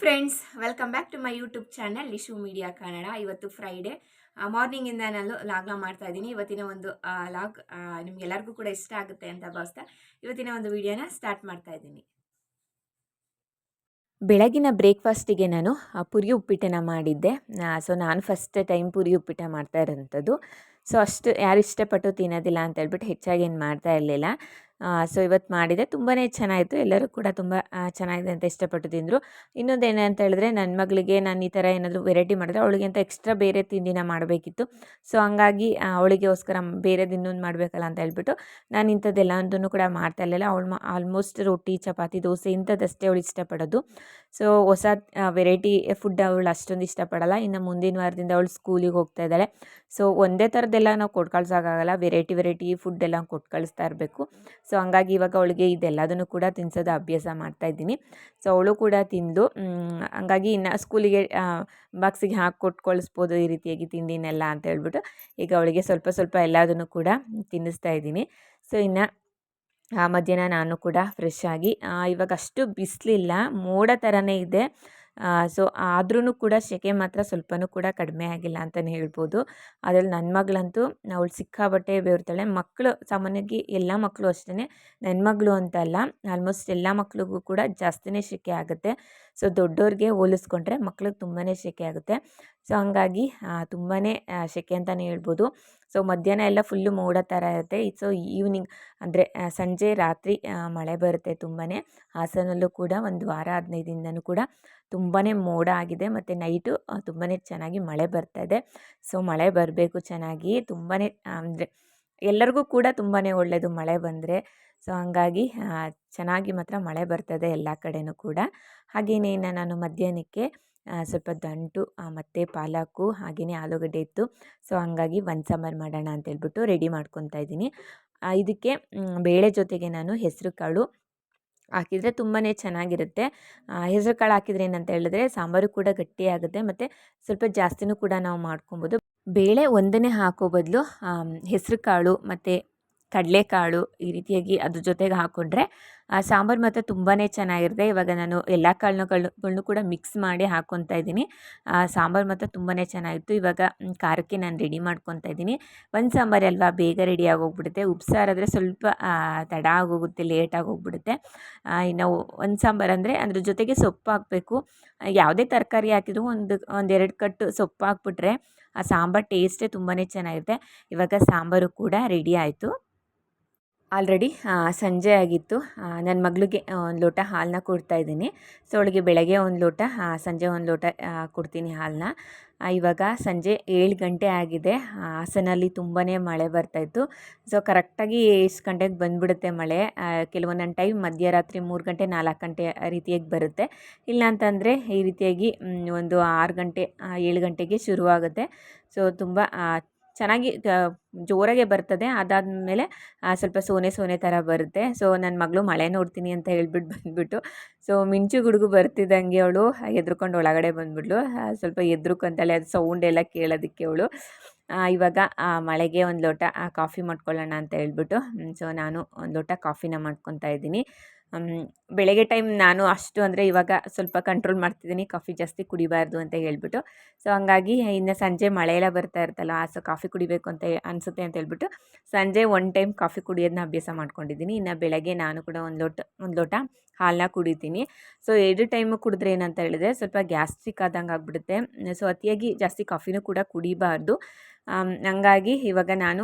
Friends welcome back to my YouTube channel Ishu media Kannada ಇವತ್ತು Friday ಮಾರ್ನಿಂಗಿಂದ ನಾನು ಲಾಗ್ನ ಮಾಡ್ತಾ ಇದ್ದೀನಿ. ಇವತ್ತಿನ ಒಂದು ಲಾಗ್ ನಿಮ್ಗೆಲ್ಲರಿಗೂ ಕೂಡ ಇಷ್ಟ ಆಗುತ್ತೆ ಅಂತ ಭಾವಿಸ್ತಾ ಇವತ್ತಿನ ಒಂದು ವಿಡಿಯೋನ ಸ್ಟಾರ್ಟ್ ಮಾಡ್ತಾ ಇದ್ದೀನಿ. ಬೆಳಗಿನ ಬ್ರೇಕ್ಫಾಸ್ಟಿಗೆ ನಾನು ಪುರಿ ಉಪ್ಪಿಟ್ಟನ ಮಾಡಿದ್ದೆ. ಸೊ ನಾನು ಫಸ್ಟ್ ಟೈಮ್ ಪುರಿ ಉಪ್ಪಿಟ್ಟ ಮಾಡ್ತಾ ಇರೋಂಥದ್ದು. ಸೊ ಅಷ್ಟು ಯಾರು ಇಷ್ಟಪಟ್ಟು ತಿನ್ನೋದಿಲ್ಲ ಅಂತ ಹೇಳ್ಬಿಟ್ಟು ಹೆಚ್ಚಾಗಿ ಏನು ಮಾಡ್ತಾ ಇರಲಿಲ್ಲ. ಸೊ ಇವತ್ತು ಮಾಡಿದೆ. ತುಂಬಾ ಚೆನ್ನಾಗಿತ್ತು. ಎಲ್ಲರೂ ಕೂಡ ತುಂಬ ಚೆನ್ನಾಗಿದೆ ಅಂತ ಇಷ್ಟಪಟ್ಟು ತಿಂದರು. ಇನ್ನೊಂದು ಏನು ಅಂತ ಹೇಳಿದ್ರೆ ನನ್ನ ಮಗಳಿಗೆ ನಾನು ಈ ಥರ ಏನಾದರೂ ವೆರೈಟಿ ಮಾಡಿದ್ರೆ ಅವಳಿಗೆ ಅಂತ ಎಕ್ಸ್ಟ್ರಾ ಬೇರೆ ತಿಂಡಿನ ಮಾಡಬೇಕಿತ್ತು. ಸೊ ಹಂಗಾಗಿ ಅವಳಿಗೋಸ್ಕರ ಬೇರೆದು ಇನ್ನೊಂದು ಮಾಡಬೇಕಲ್ಲ ಅಂತ ಹೇಳ್ಬಿಟ್ಟು ನಾನು ಇಂಥದ್ದೆಲ್ಲದನ್ನು ಕೂಡ ಮಾಡ್ತಾ ಇರಲಿಲ್ಲ. ಅವಳು ಆಲ್ಮೋಸ್ಟ್ ರೊಟ್ಟಿ, ಚಪಾತಿ, ದೋಸೆ ಇಂಥದ್ದಷ್ಟೇ ಅವಳು ಇಷ್ಟಪಡೋದು. ಸೊ ಹೊಸ ವೆರೈಟಿ ಫುಡ್ ಅವಳು ಅಷ್ಟೊಂದು ಇಷ್ಟಪಡಲ್ಲ. ಇನ್ನು ಮುಂದಿನ ವಾರದಿಂದ ಅವಳು ಸ್ಕೂಲಿಗೆ ಹೋಗ್ತಾ ಇದ್ದಾಳೆ. ಸೊ ಒಂದೇ ಥರದ್ದೆಲ್ಲ ನಾವು ಕೊಟ್ಟು ಕಳ್ಸೋಕ್ಕಾಗಲ್ಲ ವೆರೈಟಿ ವೆರೈಟಿ ಫುಡ್ ಎಲ್ಲ ಕೊಟ್ಟು ಕಳಿಸ್ತಾ ಇರಬೇಕು. ಸೊ, ಹಂಗಾಗಿ ಇವಾಗ ಅವಳಿಗೆ ಇದೆಲ್ಲದನ್ನು ಕೂಡ ತಿನ್ಸೋದು ಅಭ್ಯಾಸ ಮಾಡ್ತಾ ಇದ್ದೀನಿ. ಸೊ, ಅವಳು ಕೂಡ ತಿಂದು ಹಂಗಾಗಿ ಇನ್ನು ಸ್ಕೂಲಿಗೆ ಬಾಕ್ಸಿಗೆ ಹಾಕಿ ಕೊಟ್ಟು ಕಳಿಸ್ಬೋದು ಈ ರೀತಿಯಾಗಿ ತಿಂಡಿನೆಲ್ಲ ಅಂತ ಹೇಳ್ಬಿಟ್ಟು ಈಗ ಅವಳಿಗೆ ಸ್ವಲ್ಪ ಸ್ವಲ್ಪ ಎಲ್ಲದನ್ನು ಕೂಡ ತಿನ್ನಿಸ್ತಾ ಇದ್ದೀನಿ. ಸೊ, ಇನ್ನು ಆ ಮಧ್ಯಾಹ್ನ ನಾನು ಕೂಡ ಫ್ರೆಶ್ ಆಗಿ ಇವಾಗ ಅಷ್ಟು ಬಿಸಿಲಿಲ್ಲ, ಮೋಡ ಥರನೇ ಇದೆ. ಸೊ ಆದ್ರೂ ಕೂಡ ಸೆಕೆ ಮಾತ್ರ ಸ್ವಲ್ಪನೂ ಕೂಡ ಕಡಿಮೆ ಆಗಿಲ್ಲ ಅಂತಲೇ ಹೇಳ್ಬೋದು. ಅದರಲ್ಲಿ ನನ್ನ ಮಗಳಂತೂ ಅವಳು ಸಿಕ್ಕಾಬಟ್ಟೆ ಬೇರ್ತಾಳೆ ಮಕ್ಕಳು ಸಾಮಾನ್ಯವಾಗಿ ಎಲ್ಲ ಮಕ್ಕಳು ಅಷ್ಟೇ ನನ್ನ ಮಗಳು ಅಂತಲ್ಲ ಆಲ್ಮೋಸ್ಟ್ ಎಲ್ಲ ಮಕ್ಳಿಗೂ ಕೂಡ ಜಾಸ್ತಿನೇ ಸೆಕೆ ಆಗುತ್ತೆ. ಸೊ ದೊಡ್ಡವ್ರಿಗೆ ಹೋಲಿಸ್ಕೊಂಡ್ರೆ ಮಕ್ಳಿಗೆ ತುಂಬಾ ಸೆಕೆ ಆಗುತ್ತೆ. ಸೊ ಹಂಗಾಗಿ ತುಂಬಾ ಸೆಕೆ ಅಂತಲೇ ಹೇಳ್ಬೋದು. ಸೊ, ಮಧ್ಯಾಹ್ನ ಎಲ್ಲ ಫುಲ್ಲು ಮೋಡ ಥರ ಇರುತ್ತೆ. ಸೊ ಈವ್ನಿಂಗ್ ಅಂದರೆ ಸಂಜೆ ರಾತ್ರಿ ಮಳೆ ಬರುತ್ತೆ ತುಂಬಾ ಹಾಸನಲ್ಲೂ ಕೂಡ ಒಂದು ವಾರ ಹದಿನೈದು ದಿನನೂ ಕೂಡ ತುಂಬಾ ಮೋಡ ಆಗಿದೆ ಮತ್ತು ನೈಟು ತುಂಬಾ ಚೆನ್ನಾಗಿ ಮಳೆ ಬರ್ತಾ ಇದೆ. ಸೊ, ಮಳೆ ಬರಬೇಕು ಚೆನ್ನಾಗಿ ತುಂಬಾ ಅಂದರೆ ಎಲ್ಲರಿಗೂ ಕೂಡ ತುಂಬಾ ಒಳ್ಳೆಯದು ಮಳೆ ಬಂದರೆ. ಸೊ, ಹಂಗಾಗಿ ಚೆನ್ನಾಗಿ ಮಾತ್ರ ಮಳೆ ಬರ್ತದೆ ಎಲ್ಲ ಕಡೆಯೂ ಕೂಡ. ಹಾಗೆಯೇ ನಾನು ಮಧ್ಯಾಹ್ನಕ್ಕೆ ಸ್ವಲ್ಪ ದಂಟು ಮತ್ತು ಪಾಲಕು ಹಾಗೆಯೇ ಆಲೂಗಡ್ಡೆ ಇತ್ತು. ಸೊ, ಹಂಗಾಗಿ ಒಂದು ಸಾಂಬಾರು ಮಾಡೋಣ ಅಂತ ಹೇಳ್ಬಿಟ್ಟು ರೆಡಿ ಮಾಡ್ಕೊತಾ ಇದ್ದೀನಿ. ಇದಕ್ಕೆ ಬೇಳೆ ಜೊತೆಗೆ ನಾನು ಹೆಸರು ಕಾಳು ಹಾಕಿದರೆ ತುಂಬಾ ಚೆನ್ನಾಗಿರುತ್ತೆ. ಹೆಸರು ಕಾಳು ಹಾಕಿದ್ರೆ ಏನಂತ ಹೇಳಿದ್ರೆ ಸಾಂಬಾರು ಕೂಡ ಗಟ್ಟಿಯಾಗುತ್ತೆ ಮತ್ತು ಸ್ವಲ್ಪ ಜಾಸ್ತಿನೂ ಕೂಡ ನಾವು ಮಾಡ್ಕೊಬೋದು. ಬೇಳೆ ಒಂದನೇ ಹಾಕೋ ಬದಲು ಹೆಸರು ಕಾಳು ಮತ್ತು ಕಡಲೆಕಾಳು ಈ ರೀತಿಯಾಗಿ ಅದ್ರ ಜೊತೆಗೆ ಹಾಕ್ಕೊಂಡ್ರೆ ಆ ಸಾಂಬಾರು ಮಾತ್ರ ತುಂಬಾ ಚೆನ್ನಾಗಿರುತ್ತೆ. ಇವಾಗ ನಾನು ಎಲ್ಲ ಕಾಳುಗಳನ್ನು ಕೂಡ ಮಿಕ್ಸ್ ಮಾಡಿ ಹಾಕ್ಕೊತಾ ಇದ್ದೀನಿ. ಆ ಸಾಂಬಾರು ಮಾತ್ರ ತುಂಬಾ ಚೆನ್ನಾಗಿತ್ತು. ಇವಾಗ ಖಾರಕ್ಕೆ ನಾನು ರೆಡಿ ಮಾಡ್ಕೊತಾ ಇದ್ದೀನಿ. ಒಂದು ಸಾಂಬಾರು ಅಲ್ವಾ, ಬೇಗ ರೆಡಿ ಆಗೋಗ್ಬಿಡುತ್ತೆ. ಉಪ್ಸಾರಾದರೆ ಸ್ವಲ್ಪ ತಡ ಆಗೋಗುತ್ತೆ ಲೇಟ್ ಆಗೋಗ್ಬಿಡುತ್ತೆ. ಇನ್ನು ಒಂದು ಸಾಂಬಾರು ಅಂದರೆ ಅದ್ರ ಜೊತೆಗೆ ಸೊಪ್ಪು ಹಾಕಬೇಕು. ಯಾವುದೇ ತರಕಾರಿ ಹಾಕಿದ್ರು ಒಂದು, ಒಂದೆರಡು ಕಟ್ಟು ಸೊಪ್ಪು ಹಾಕ್ಬಿಟ್ರೆ ಆ ಸಾಂಬಾರು ಟೇಸ್ಟೇ ತುಂಬಾ ಚೆನ್ನಾಗಿರುತ್ತೆ. ಇವಾಗ ಸಾಂಬಾರು ಕೂಡ ರೆಡಿ ಆಯಿತು. ಆಲ್ರೆಡಿ ಸಂಜೆ ಆಗಿತ್ತು. ನನ್ನ ಮಗಳಿಗೆ ಒಂದು ಲೋಟ ಹಾಲನ್ನ ಕೊಡ್ತಾ ಇದ್ದೀನಿ. ಸೊ ಅವಳಿಗೆ ಬೆಳಗ್ಗೆ ಒಂದು ಲೋಟ ಸಂಜೆ ಒಂದು ಲೋಟ ಕೊಡ್ತೀನಿ ಹಾಲನ್ನ ಇವಾಗ ಸಂಜೆ ಏಳು ಗಂಟೆ ಆಗಿದೆ. ಹಾಸನಲ್ಲಿ ತುಂಬಾ ಮಳೆ ಬರ್ತಾಯಿತ್ತು ಸೊ ಕರೆಕ್ಟಾಗಿ ಎಷ್ಟು ಗಂಟೆಗೆ ಬಂದುಬಿಡುತ್ತೆ ಮಳೆ. ಕೆಲವೊಂದೊಂದು ಟೈಮ್ ಮಧ್ಯರಾತ್ರಿ ಮೂರು ಗಂಟೆ, ನಾಲ್ಕು ಗಂಟೆ ರೀತಿಯಾಗಿ ಬರುತ್ತೆ. ಇಲ್ಲ ಅಂತಂದರೆ ಈ ರೀತಿಯಾಗಿ ಒಂದು ಆರು ಗಂಟೆ ಏಳು ಗಂಟೆಗೆ ಶುರುವಾಗುತ್ತೆ. ಸೊ ತುಂಬ ಚೆನ್ನಾಗಿ ಜೋರಾಗೆ ಬರ್ತದೆ. ಅದಾದಮೇಲೆ ಸ್ವಲ್ಪ ಸೋನೆ ಸೋನೆ ಥರ ಬರುತ್ತೆ. ಸೊ ನನ್ನ ಮಗಳು ಮಳೆ ನೋಡ್ತೀನಿ ಅಂತ ಹೇಳ್ಬಿಟ್ಟು ಬಂದುಬಿಟ್ಟು, ಸೊ, ಮಿಂಚು ಗುಡುಗು ಬರ್ತಿದ್ದಂಗೆ ಅವಳು ಎದ್ರುಕೊಂಡು ಒಳಗಡೆ ಬಂದುಬಿಟ್ಲು. ಸ್ವಲ್ಪ ಎದ್ರುಕೊಂತಾಳೆ ಅದು ಸೌಂಡ್ ಎಲ್ಲ ಕೇಳೋದಕ್ಕೆ ಅವಳು. ಇವಾಗ ಮಳೆಗೆ ಒಂದು ಲೋಟ ಕಾಫಿ ಮಾಡ್ಕೊಳ್ಳೋಣ ಅಂತ ಹೇಳ್ಬಿಟ್ಟು ಸೊ, ನಾನು ಒಂದು ಲೋಟ ಕಾಫಿನ ಮಾಡ್ಕೊತಾ ಇದ್ದೀನಿ. ಬೆಳಗ್ಗೆ ಟೈಮ್ ನಾನು ಅಷ್ಟು ಅಂದರೆ ಇವಾಗ ಸ್ವಲ್ಪ ಕಂಟ್ರೋಲ್ ಮಾಡ್ತಿದ್ದೀನಿ ಕಾಫಿ ಜಾಸ್ತಿ ಕುಡಿಬಾರ್ದು ಅಂತ ಹೇಳ್ಬಿಟ್ಟು. ಸೊ ಹಂಗಾಗಿ ಇನ್ನು ಸಂಜೆ ಮಳೆ ಎಲ್ಲ ಬರ್ತಾ ಇರ್ತಲ್ಲ ಸೊ ಕಾಫಿ ಕುಡಿಬೇಕು ಅಂತ ಅನಿಸುತ್ತೆ ಅಂತ ಹೇಳ್ಬಿಟ್ಟು ಸಂಜೆ ಒನ್ ಟೈಮ್ ಕಾಫಿ ಕುಡಿಯೋದನ್ನ ಅಭ್ಯಾಸ ಮಾಡ್ಕೊಂಡಿದ್ದೀನಿ ಇನ್ನು ಬೆಳಗ್ಗೆ ನಾನು ಕೂಡ ಒಂದು ಲೋಟ ಒಂದು ಲೋಟ ಹಾಲನ್ನ ಕುಡಿತೀನಿ. ಸೊ ಎರಡು ಟೈಮು ಕುಡಿದ್ರೆ ಏನಂತ ಹೇಳಿದ್ರೆ ಸ್ವಲ್ಪ ಗ್ಯಾಸ್ಟ್ರಿಕ್ ಆದಂಗೆ ಆಗ್ಬಿಡುತ್ತೆ. ಸೊ ಅತಿಯಾಗಿ ಜಾಸ್ತಿ ಕಾಫಿನೂ ಕೂಡ ಕುಡಿಬಾರ್ದು. ಹಂಗಾಗಿ ಇವಾಗ ನಾನು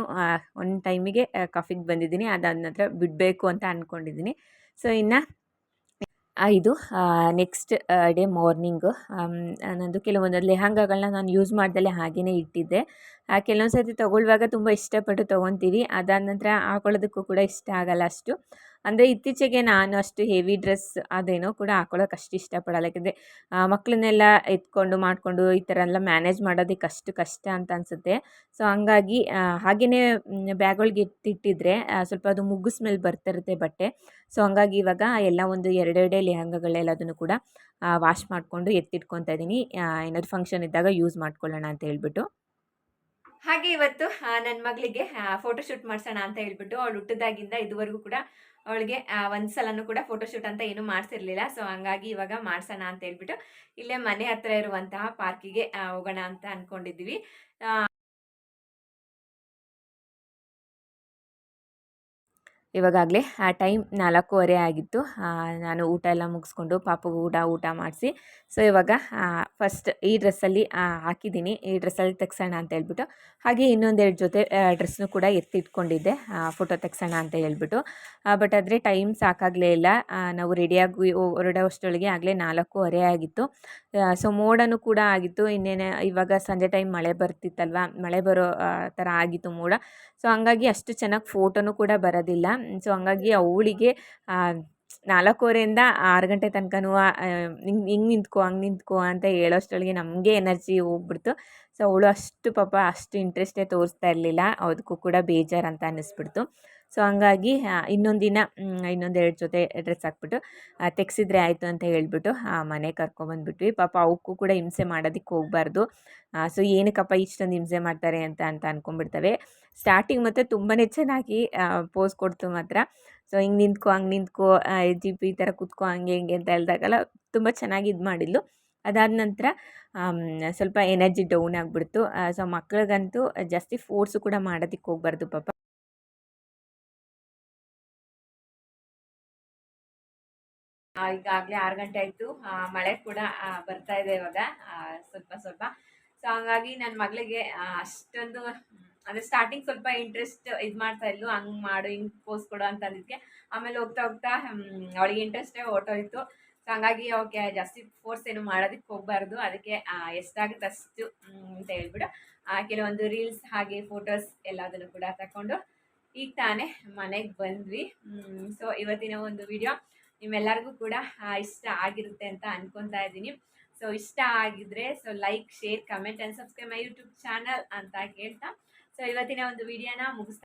ಒಂದು ಟೈಮಿಗೆ ಕಾಫಿಗೆ ಬಂದಿದ್ದೀನಿ ಅದಾದ ನಂತರ ಬಿಡಬೇಕು ಅಂತ ಅಂದ್ಕೊಂಡಿದ್ದೀನಿ ಸೊ ಇನ್ನು ಇದು ನೆಕ್ಸ್ಟ್ ಡೇ ಮಾರ್ನಿಂಗು ನನ್ನದು ಕೆಲವೊಂದು ಲೆಹಂಗಾಗಳನ್ನ ನಾನು ಯೂಸ್ ಮಾಡ್ದಲೇ ಹಾಗೆಯೇ ಇಟ್ಟಿದ್ದೆ. ಕೆಲವೊಂದು ಸರ್ತಿ ತೊಗೊಳ್ಳುವಾಗ ತುಂಬ ಇಷ್ಟಪಟ್ಟು ತೊಗೊತೀವಿ. ಅದಾದ ನಂತರ ಹಾಕೊಳ್ಳೋದಕ್ಕೂ ಕೂಡ ಇಷ್ಟ ಆಗಲ್ಲ ಅಷ್ಟು. ಅಂದರೆ ಇತ್ತೀಚೆಗೆ ನಾನು ಅಷ್ಟು ಹೆವಿ ಡ್ರೆಸ್ ಅದೇನೋ ಕೂಡ ಹಾಕೊಳ್ಳೋಕೆ ಅಷ್ಟು ಇಷ್ಟಪಡಲ್ಲ. ಯಾಕೆಂದರೆ ಮಕ್ಕಳನ್ನೆಲ್ಲ ಎತ್ಕೊಂಡು ಮಾಡಿಕೊಂಡು ಈ ಥರ ಎಲ್ಲ ಮ್ಯಾನೇಜ್ ಮಾಡೋದಕ್ಕೆ ಅಷ್ಟು ಕಷ್ಟ ಅಂತ ಅನಿಸುತ್ತೆ. ಸೊ ಹಂಗಾಗಿ ಹಾಗೆಯೇ ಬ್ಯಾಗ್ಗಳಿಗೆ ಎತ್ತಿಟ್ಟಿದ್ರೆ ಸ್ವಲ್ಪ ಅದು ಮುಗ್ಗು ಸ್ಮೆಲ್ ಬರ್ತಿರುತ್ತೆ ಬಟ್ಟೆ. ಸೊ ಹಂಗಾಗಿ ಇವಾಗ ಎಲ್ಲ ಒಂದು ಎರಡೆರಡೇ ಲೆಹಂಗಗಳೆಲ್ಲದನ್ನು ಕೂಡ ವಾಶ್ ಮಾಡಿಕೊಂಡು ಎತ್ತಿಟ್ಕೊತಾ ಇದ್ದೀನಿ. ಏನಾದರೂ ಫಂಕ್ಷನ್ ಇದ್ದಾಗ ಯೂಸ್ ಮಾಡ್ಕೊಳ್ಳೋಣ ಅಂತ ಹೇಳ್ಬಿಟ್ಟು. ಹಾಗೆ ಇವತ್ತು ನನ್ನ ಮಗಳಿಗೆ ಫೋಟೋಶೂಟ್ ಮಾಡಿಸೋಣ ಅಂತ ಹೇಳ್ಬಿಟ್ಟು ಅವಳು ಹುಟ್ಟಿದಾಗಿಂದ ಇದುವರೆಗೂ ಕೂಡ ಅವಳಿಗೆ ಒಂದು ಸಲನೂ ಕೂಡ ಫೋಟೋಶೂಟ್ ಅಂತ ಏನೂ ಮಾಡಿಸಿರ್ಲಿಲ್ಲ. ಸೊ ಹಂಗಾಗಿ ಇವಾಗ ಮಾಡ್ಸೋಣ ಅಂತ ಹೇಳ್ಬಿಟ್ಟು ಇಲ್ಲೇ ಮನೆ ಹತ್ರ ಇರುವಂತಹ ಪಾರ್ಕಿಗೆ ಹೋಗೋಣ ಅಂತ ಅಂದ್ಕೊಂಡಿದ್ವಿ ಇವಾಗಲೇ ಆ ಟೈಮ್ ನಾಲ್ಕೂವರೆ ಆಗಿತ್ತು. ನಾನು ಊಟ ಎಲ್ಲ ಮುಗಿಸ್ಕೊಂಡು ಪಾಪಗೆ ಊಟ ಊಟ ಮಾಡಿಸಿ. ಸೊ ಇವಾಗ ಫಸ್ಟ್ ಈ ಡ್ರೆಸ್ಸಲ್ಲಿ ಹಾಕಿದ್ದೀನಿ. ಈ ಡ್ರೆಸ್ಸಲ್ಲಿ ತೆಗ್ಸೋಣ ಅಂತ ಹೇಳ್ಬಿಟ್ಟು. ಹಾಗೆ ಇನ್ನೊಂದೆರಡು ಜೊತೆ ಡ್ರೆಸ್ನು ಕೂಡ ಎತ್ತಿಟ್ಕೊಂಡಿದ್ದೆ. ಫೋಟೋ ತೆಗ್ಸೋಣ ಅಂತ ಹೇಳ್ಬಿಟ್ಟು. ಬಟ್ ಆದರೆ ಟೈಮ್ ಸಾಕಾಗಲೇ ಇಲ್ಲ. ನಾವು ರೆಡಿಯಾಗಿ ಹೊರಡೋಷ್ಟೊಳಗೆ ಆಗಲೇ ನಾಲ್ಕೂವರೆ ಆಗಿತ್ತು. ಸೊ ಮೋಡನೂ ಕೂಡ ಆಗಿತ್ತು. ಇನ್ನೇನು, ಇವಾಗ ಸಂಜೆ ಟೈಮ್ ಮಳೆ ಬರ್ತಿತ್ತಲ್ವ? ಮಳೆ ಬರೋ ಥರ ಆಗಿತ್ತು ಮೋಡ. ಸೊ ಹಂಗಾಗಿ ಅಷ್ಟು ಚೆನ್ನಾಗಿ ಫೋಟೋನು ಕೂಡ ಬರೋದಿಲ್ಲ. ಸೊ ಹಂಗಾಗಿ ಅವಳಿಗೆ ನಾಲ್ಕೂವರೆಯಿಂದ ಆರು ಗಂಟೆ ತನಕನೂ ಹಿಂಗೆ ಹಿಂಗೆ ನಿಂತ್ಕೋ, ಹಂಗೆ ನಿಂತ್ಕೋ ಅಂತ ಹೇಳೋಷ್ಟೊಳಗೆ ನಮಗೆ ಎನರ್ಜಿ ಹೋಗ್ಬಿಡ್ತು. ಸೊ ಅವಳು ಅಷ್ಟು ಪಾಪ ಅಷ್ಟು ಇಂಟ್ರೆಸ್ಟೇ ತೋರಿಸ್ತಾ ಇರಲಿಲ್ಲ. ಅದಕ್ಕೂ ಕೂಡ ಬೇಜಾರು ಅಂತ ಅನ್ನಿಸ್ಬಿಡ್ತು. ಸೊ ಹಂಗಾಗಿ ಇನ್ನೊಂದಿನ ಇನ್ನೊಂದೆರಡು ಜೊತೆ ಡ್ರೆಸ್ ಹಾಕ್ಬಿಟ್ಟು ತೆಗ್ಸಿದ್ರೆ ಆಯಿತು ಅಂತ ಹೇಳ್ಬಿಟ್ಟು ಮನೆ ಕರ್ಕೊಂಬಂದ್ಬಿಟ್ವಿ ಪಾಪ ಅವಕ್ಕೂ ಕೂಡ ಹಿಂಸೆ ಮಾಡೋದಕ್ಕೆ ಹೋಗಬಾರ್ದು. ಸೊ ಏನಕ್ಕಪ್ಪ ಇಷ್ಟೊಂದು ಹಿಂಸೆ ಮಾಡ್ತಾರೆ ಅಂತ ಅಂತ ಅಂದ್ಕೊಂಡ್ಬಿಡ್ತವೆ ಸ್ಟಾರ್ಟಿಂಗ್ ಮತ್ತು ತುಂಬಾ ಚೆನ್ನಾಗಿ ಪೋಸ್ ಕೊಡ್ತು ಮಾತ್ರ. ಸೊ ಹಿಂಗೆ ನಿಂತ್ಕೋ, ಹಂಗೆ ನಿಂತ್ಕೊ ಪಿ ಈ ಥರ ಕುತ್ಕೋ, ಹಂಗೆ ಹಿಂಗೆ ಅಂತ ಹೇಳಿದಾಗೆಲ್ಲ ತುಂಬ ಚೆನ್ನಾಗಿ ಇದು ಮಾಡಿದ್ಲು. ಅದಾದ ನಂತರ ಸ್ವಲ್ಪ ಎನರ್ಜಿ ಡೌನ್ ಆಗಿಬಿಡ್ತು. ಸೊ ಮಕ್ಳಿಗಂತೂ ಜಾಸ್ತಿ ಫೋರ್ಸು ಕೂಡ ಮಾಡೋದಕ್ಕೆ ಹೋಗ್ಬಾರ್ದು ಪಾಪ. ಈಗಾಗಲೇ ಆರು ಗಂಟೆ ಆಯಿತು. ಮಳೆ ಕೂಡ ಬರ್ತಾ ಇದೆ ಇವಾಗ. ಸ್ವಲ್ಪ ಸ್ವಲ್ಪ. ಸೊ ಹಂಗಾಗಿ ನನ್ನ ಮಗಳಿಗೆ ಅಷ್ಟೊಂದು ಅಂದರೆ ಸ್ಟಾರ್ಟಿಂಗ್ ಸ್ವಲ್ಪ ಇಂಟ್ರೆಸ್ಟ್ ಇದು ಮಾಡ್ತಾ ಇದ್ಲು, ಹಂಗ್ ಮಾಡು, ಹಿಂಗೆ ಪೋಸ್ ಕೊಡು ಅಂತ ಅಂದಿದ್ದಕ್ಕೆ ಆಮೇಲೆ ಹೋಗ್ತಾ ಹೋಗ್ತಾ ಅವಳಿಗೆ ಇಂಟ್ರೆಸ್ಟೇ ಹೊರಟೋಯ್ತು ಸೊ ಹಂಗಾಗಿ ಅವಕ್ಕೆ ಜಾಸ್ತಿ ಫೋರ್ಸ್ ಏನು ಮಾಡೋದಕ್ಕೆ ಹೋಗಬಾರ್ದು. ಅದಕ್ಕೆ ಎಷ್ಟಾಗುತ್ತೆ ಅಷ್ಟು ಅಂತ ಹೇಳ್ಬಿಟ್ಟು ಕೆಲವೊಂದು ರೀಲ್ಸ್ ಹಾಗೆ ಫೋಟೋಸ್ ಎಲ್ಲದನ್ನು ಕೂಡ ತಗೊಂಡು ಈಗ ತಾನೇ ಮನೆಗೆ ಬಂದ್ವಿ. ಸೊ ಇವತ್ತಿನ ಒಂದು ವಿಡಿಯೋ ನಿಮ್ಮೆಲ್ಲರಿಗೂ ಕೂಡ ಇಷ್ಟ ಆಗಿರುತ್ತೆ ಅಂತ ಅನ್ಕೊತಾ ಇದ್ದೀನಿ. ಸೊ ಇಷ್ಟ ಆಗಿದ್ರೆ so like share comment and subscribe my YouTube channel ಅಂತ ಹೇಳ್ತಾ ಸೊ ಇವತ್ತಿನ ಒಂದು ವಿಡಿಯೋನ ಮುಗಿಸ್ತಾ